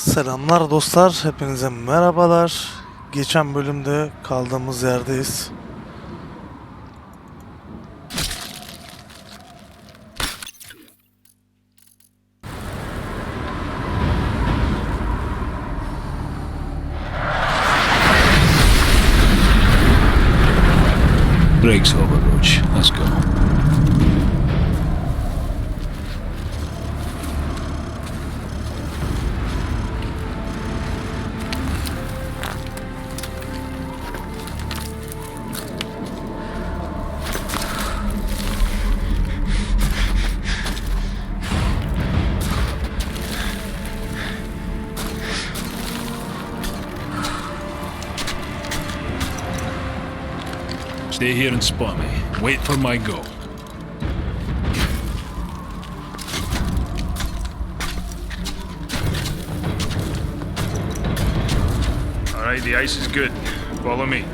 Selamlar dostlar, hepinize merhabalar. Geçen bölümde kaldığımız yerdeyiz. Breaks over, Stay here and spot me. Wait for my go. All right, the ice is good. Follow me.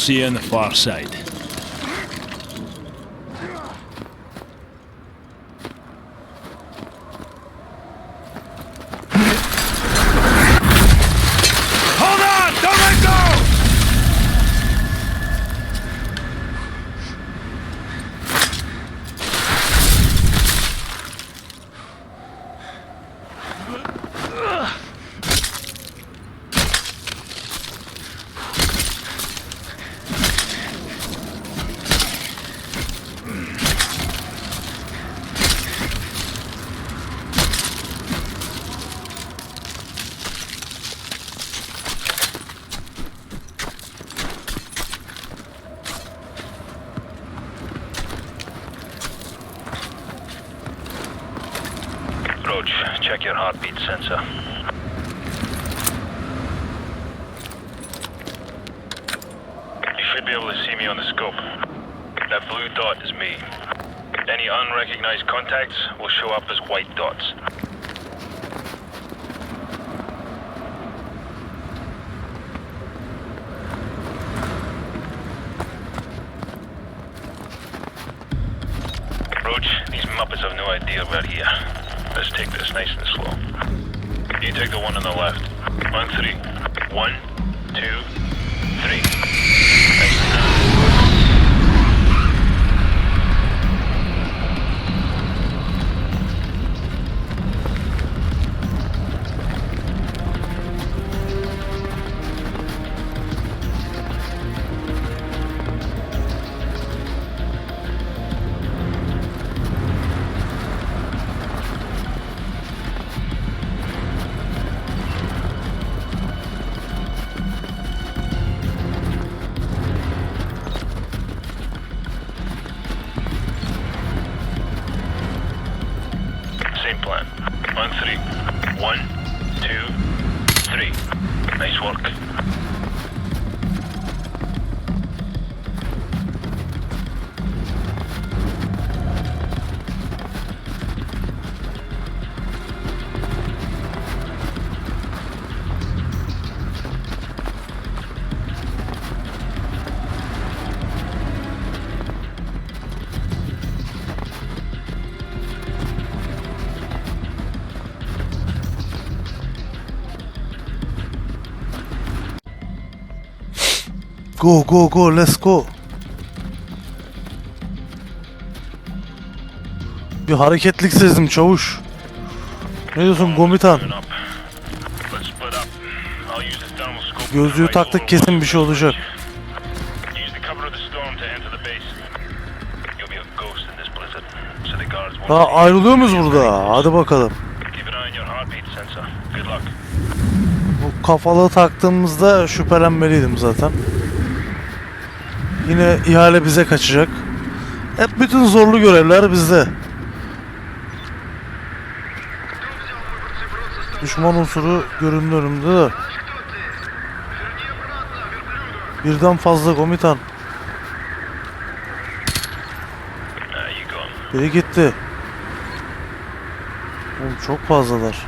See you on the far side. Hold on! Don't let go! Roach, check your heartbeat sensor. You should be able to see me on the scope. That blue dot is me. Any unrecognized contacts will show up as white dots. Roach, these Muppets have no idea we're here. Take this nice and slow. You take the one on the left. On three. One, two, three. Three. Nice work. Go go go let's go. Bir hareketlik sezdim çavuş. Ne diyorsun komutan? Gözlüğü taktık kesin bir şey olacak. Use the cover of the storm to enter the base. You'll be a ghost in this blizzard, so the guards won't. Ha ayrılıyor muyuz burada? Hadi bakalım. Bu kafalığı taktığımızda şüphelenmeliydim zaten. Yine ihale bize kaçacak. Hep bütün zorlu görevler bizde. Düşman unsuru göründü önümde de. Birden fazla komutan. Biri gitti. Oğlum çok fazlalar.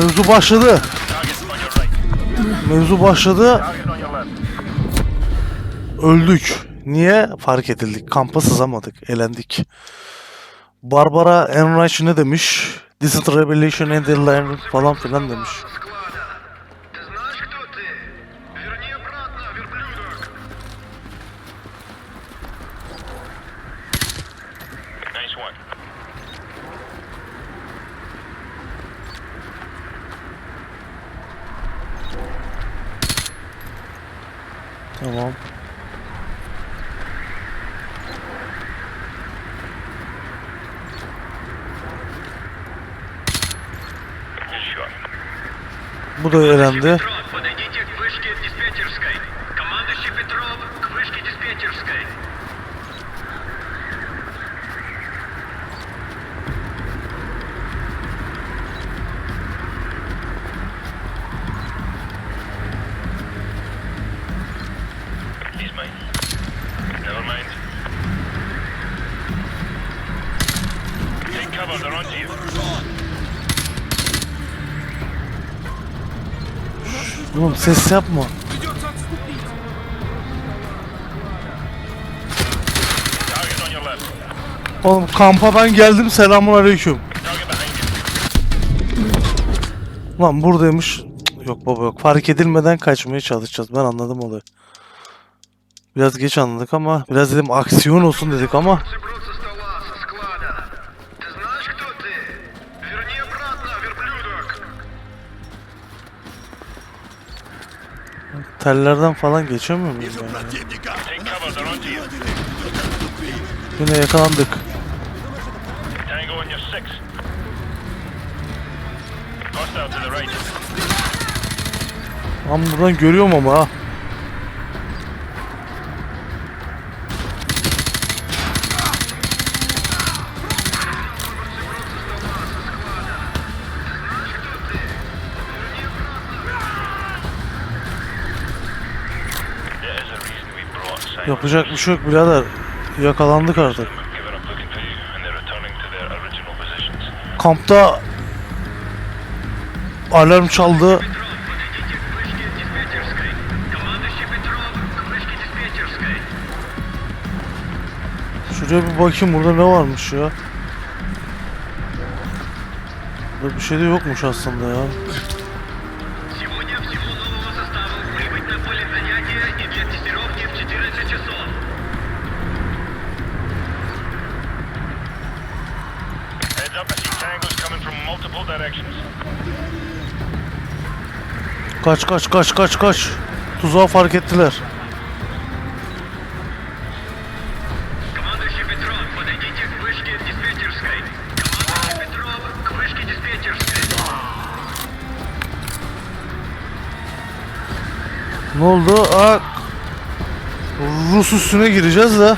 Mevzu başladı. Mevzu başladı. Öldük. Niye? Fark edildik. Kampa sızamadık. Elendik. Barbara Enrich ne demiş? İs revelation in the land falan filan demiş. Tamam. Bu da elendi. Oğlum ses yapma. Oğlum kampa ben geldim. Selamun aleyküm. Lan buradaymış. Yok baba yok. Fark edilmeden kaçmaya çalışacağız. Ben anladım olayı. Biraz geç anladık ama biraz dedim aksiyon olsun dedik ama tellerden falan geçemiyor muyum yani? Yine yakalandık. Ama buradan görüyorum ama ha. Yapacak bir şey yok birader. Yakalandık artık. Kampta alarm çaldı. Şuraya bir bakayım burada ne varmış ya. Burada bir şey de yokmuş aslında ya. Kaç kaç kaç kaç kaç. Tuzağı fark ettiler. Ne oldu? Aa, Rus üstüne gireceğiz de.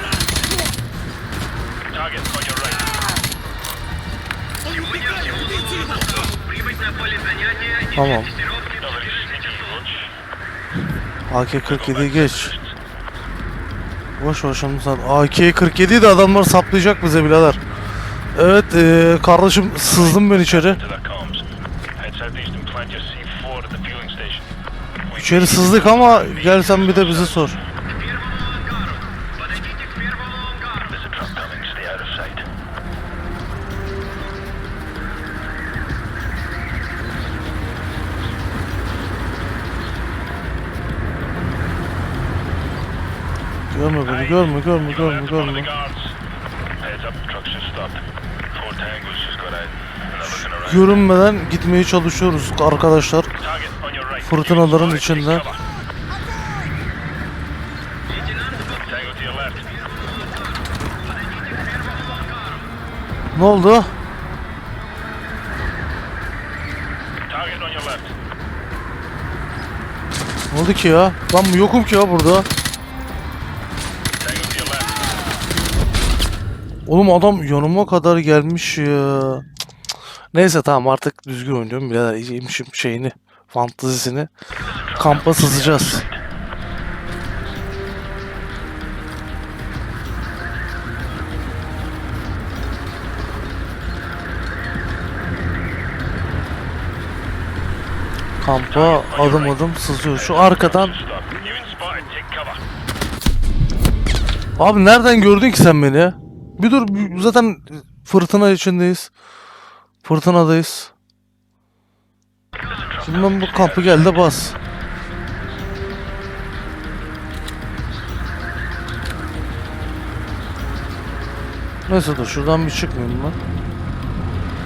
Tamam. AK-47 geç. Boş boş onu sat. AK-47 de adamlar saplayacak bize birader. Evet eee, kardeşim sızdım ben içeri. To their comms. Head southeast and plant your C4 at the fueling station. We İçeri sızdık ama gel sen bir de bizi sor. And they're looking around. Görünmeden gitmeye çalışıyoruz arkadaşlar. Fırtınaların içinde. Ne oldu? Ne oldu ki ya? Ben yokum ki ya burada. Oğlum adam yanıma kadar gelmiş ya. Neyse tamam artık düzgün oynuyorum birader. İyiymişim şeyini, fantazisini. Kampa sızacağız. Kampa adım adım sızıyor. Şu arkadan... Abi nereden gördün ki sen beni? Bir dur zaten fırtına içindeyiz. Fırtınadayız. Şimdi ben bu kampı gel de bas. Neyse dur şuradan bir çıkmayayım ben.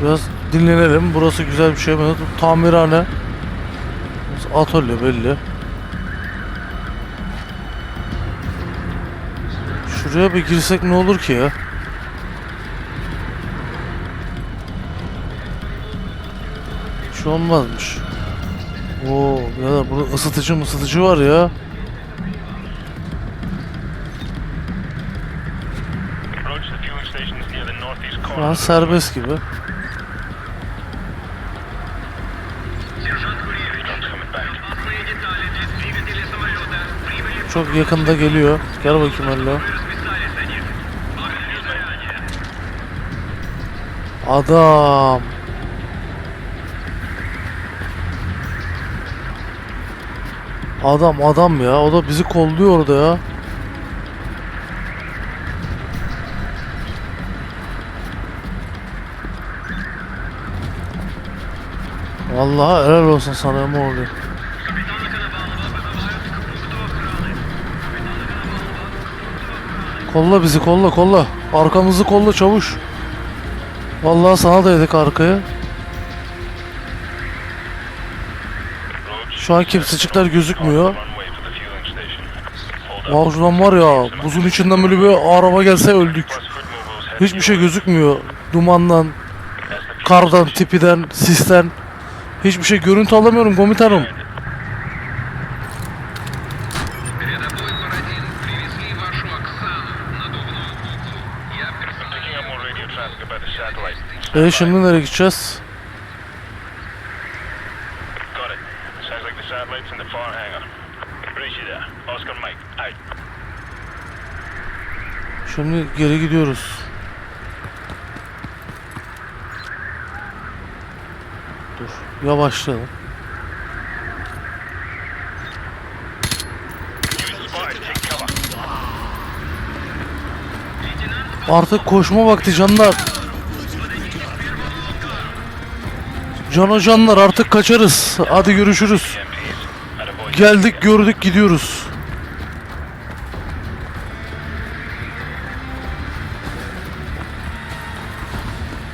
Biraz dinlenelim. Burası güzel bir şey. Burası Tamirhane. Atölye belli. Şuraya bir girsek ne olur ki ya? şey olmazmış. Oo, birader burada ısıtıcı ısıtıcı var ya. Şu an serbest gibi. Çok yakında geliyor. Gel bakayım Hallo. Adam. Adam adam ya. O da bizi kolluyor orada ya. Vallahi helal olsun sana ama oldu. Kolla bizi kolla kolla. Arkamızı kolla çavuş. Vallahi sana da yedik arkaya. Şu an kimsecikler gözükmüyor. Mavcudan var ya buzun içinden böyle bir araba gelse öldük. Hiçbir şey gözükmüyor. Dumandan, kardan, tipiden, sisten. Hiçbir şey görüntü alamıyorum komutanım. E şimdi nereye gideceğiz? Satellite's in the far hangar. There. Oscar Mike, out. Şimdi geri gidiyoruz. Dur, yavaşlayalım. Artık koşma vakti canlar. Cano canlar artık kaçarız. Hadi görüşürüz. Geldik gördük gidiyoruz.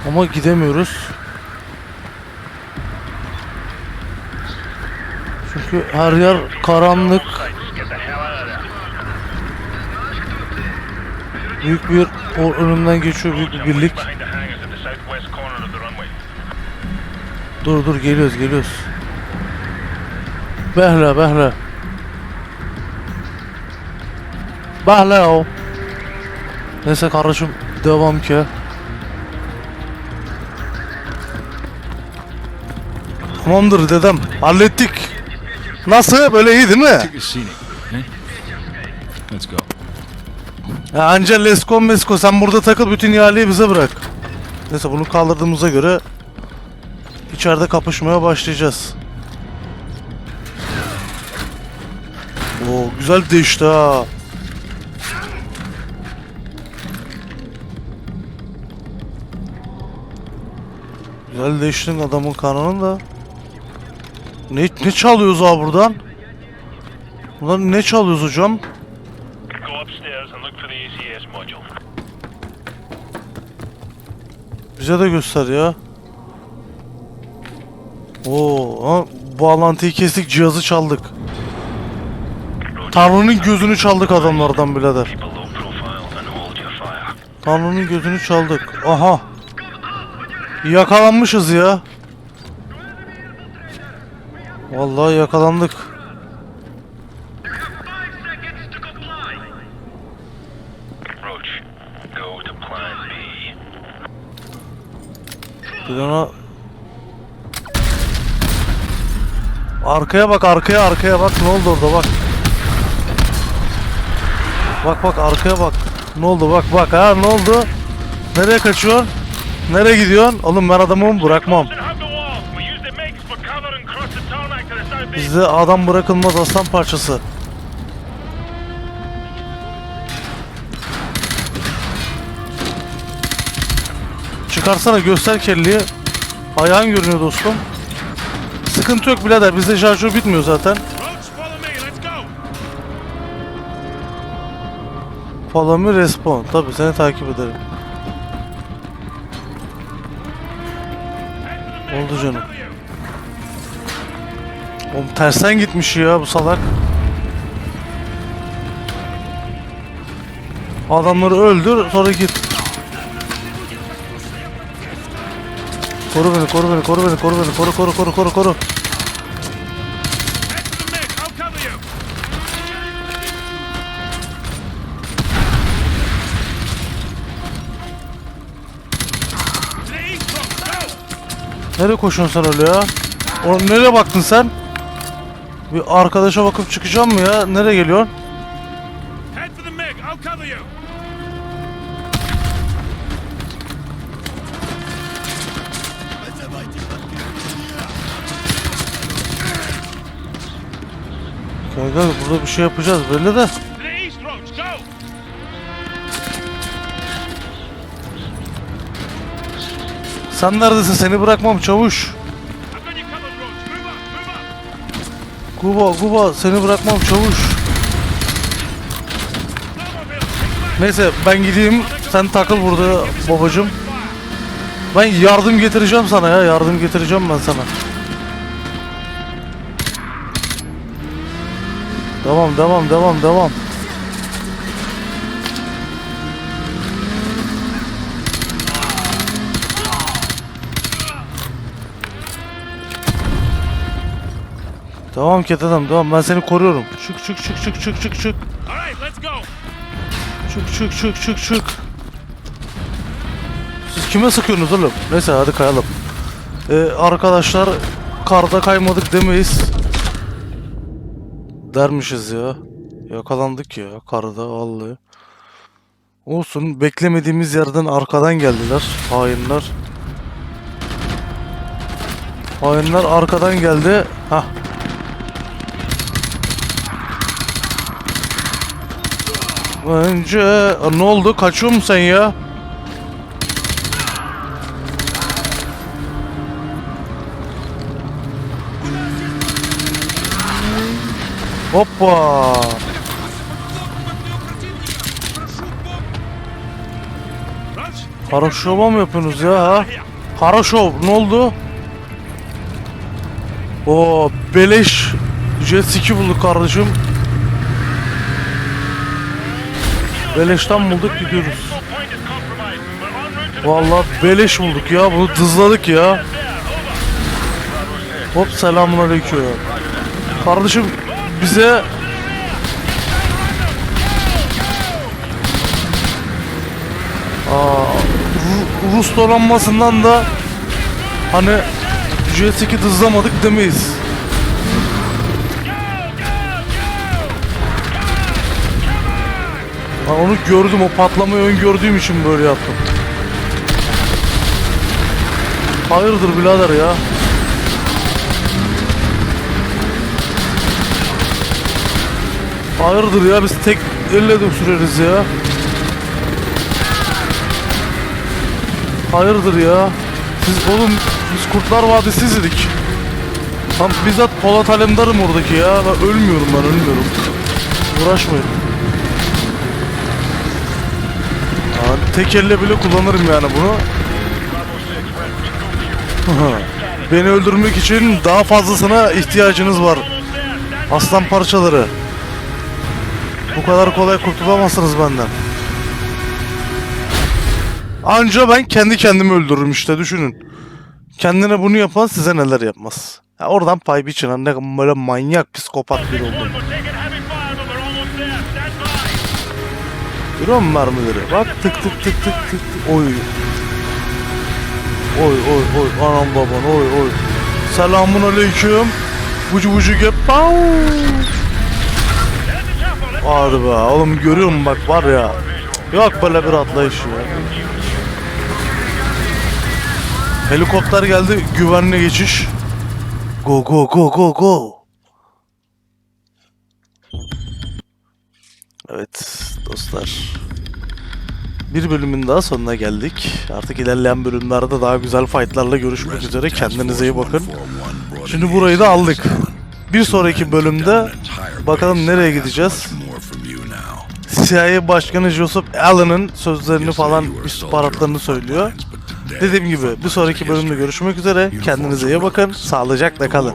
Ama gidemiyoruz. Çünkü her yer karanlık. Büyük bir o önümden geçiyor büyük bir birlik. Dur dur geliyoruz geliyoruz. Behle behle. Behle o. Neyse kardeşim devam ki. Tamamdır dedem hallettik. Nasıl böyle iyi değil mi? Let's go. Ya anca Lesko Mesko sen burada takıl bütün ihaleyi bize bırak. Neyse bunu kaldırdığımıza göre içeride kapışmaya başlayacağız. Oo güzel değişti ha. Güzel değiştin adamın kanının da. Ne, ne çalıyoruz abi buradan? Buradan ne çalıyoruz hocam? Bize de göster ya. Oo, ha, bağlantıyı kestik, cihazı çaldık. Tanrı'nın gözünü çaldık adamlardan birader. Tanrı'nın gözünü çaldık. Aha. Yakalanmışız ya. Vallahi yakalandık. Bir ona... Arkaya bak arkaya arkaya bak ne oldu orada bak. Bak bak arkaya bak. Ne oldu bak bak ha ne oldu? Nereye kaçıyorsun? Nereye gidiyorsun? Oğlum ben adamımı bırakmam. Bizde adam bırakılmaz aslan parçası. Çıkarsana göster kelliyi. Ayağın görünüyor dostum. Sıkıntı yok birader bizde şarjör bitmiyor zaten. Me respawn. Tabi seni takip ederim. Oldu canım. Oğlum tersten gitmiş ya bu salak. Adamları öldür sonra git. Koru beni, koru beni, koru beni, koru beni, koru, koru, koru, koru, koru. Nereye koşuyorsun sen öyle ya? O nereye baktın sen? Bir arkadaşa bakıp çıkacağım mı ya? Nereye geliyorsun? Kanka burada bir şey yapacağız belli de. Sen neredesin? Seni bırakmam çavuş. Guba, Guba seni bırakmam çavuş. Neyse ben gideyim. Sen takıl burada babacım. Ben yardım getireceğim sana ya. Yardım getireceğim ben sana. Devam, devam, devam, devam. Devam ket adam, devam. Ben seni koruyorum. Çık, çık, çık, çık, çık, çık, çık. Çık çık çık çık çık. Siz kime sıkıyorsunuz oğlum? Neyse hadi kayalım. Ee, arkadaşlar karda kaymadık demeyiz. Dermişiz ya. Yakalandık ya karda vallahi. Olsun beklemediğimiz yerden arkadan geldiler hainler. Hainler arkadan geldi. Hah Önce Aa, ne oldu? Kaçıyor musun sen ya? Hoppa! Kara şova mı yapıyorsunuz ya ha? Kara şov ne oldu? O beleş jet ski bulduk kardeşim. Beleşten bulduk gidiyoruz. Vallahi beleş bulduk ya bunu dızladık ya. Hop selamun aleyküm. Kardeşim bize Aa, Ru- Rus donanmasından da hani J8 hızlamadık demeyiz. Ben onu gördüm o patlamayı öngördüğüm için böyle yaptım. Hayırdır birader ya? Hayırdır ya biz tek elle de süreriz ya. Hayırdır ya. Siz oğlum biz Kurtlar Vadisi izledik. Tam bizzat Polat Alemdar'ım oradaki ya. Ben ölmüyorum ben ölmüyorum. Uğraşmayın. Tek elle bile kullanırım yani bunu. Beni öldürmek için daha fazlasına ihtiyacınız var. Aslan parçaları. Bu kadar kolay kurtulamazsınız benden. Anca ben kendi kendimi öldürürüm işte düşünün. Kendine bunu yapan size neler yapmaz. Ya oradan pay biçin ne böyle manyak psikopat biri oldum. Görüyor musun mermileri? Bak tık tık tık tık tık tık. Oy. Oy oy oy anam baban oy oy. Selamun aleyküm. Vucu vucu gep. Pau. Hadi be oğlum görüyor musun bak var ya. Yok böyle bir atlayış ya. Helikopter geldi güvenli geçiş. Go go go go go. Evet dostlar. Bir bölümün daha sonuna geldik. Artık ilerleyen bölümlerde daha güzel fightlarla görüşmek üzere. Kendinize iyi bakın. Şimdi burayı da aldık. Bir sonraki bölümde bakalım nereye gideceğiz. CIA Başkanı Joseph Allen'ın sözlerini falan istihbaratlarını söylüyor. Dediğim gibi bir sonraki bölümde görüşmek üzere. Kendinize iyi bakın. Sağlıcakla kalın.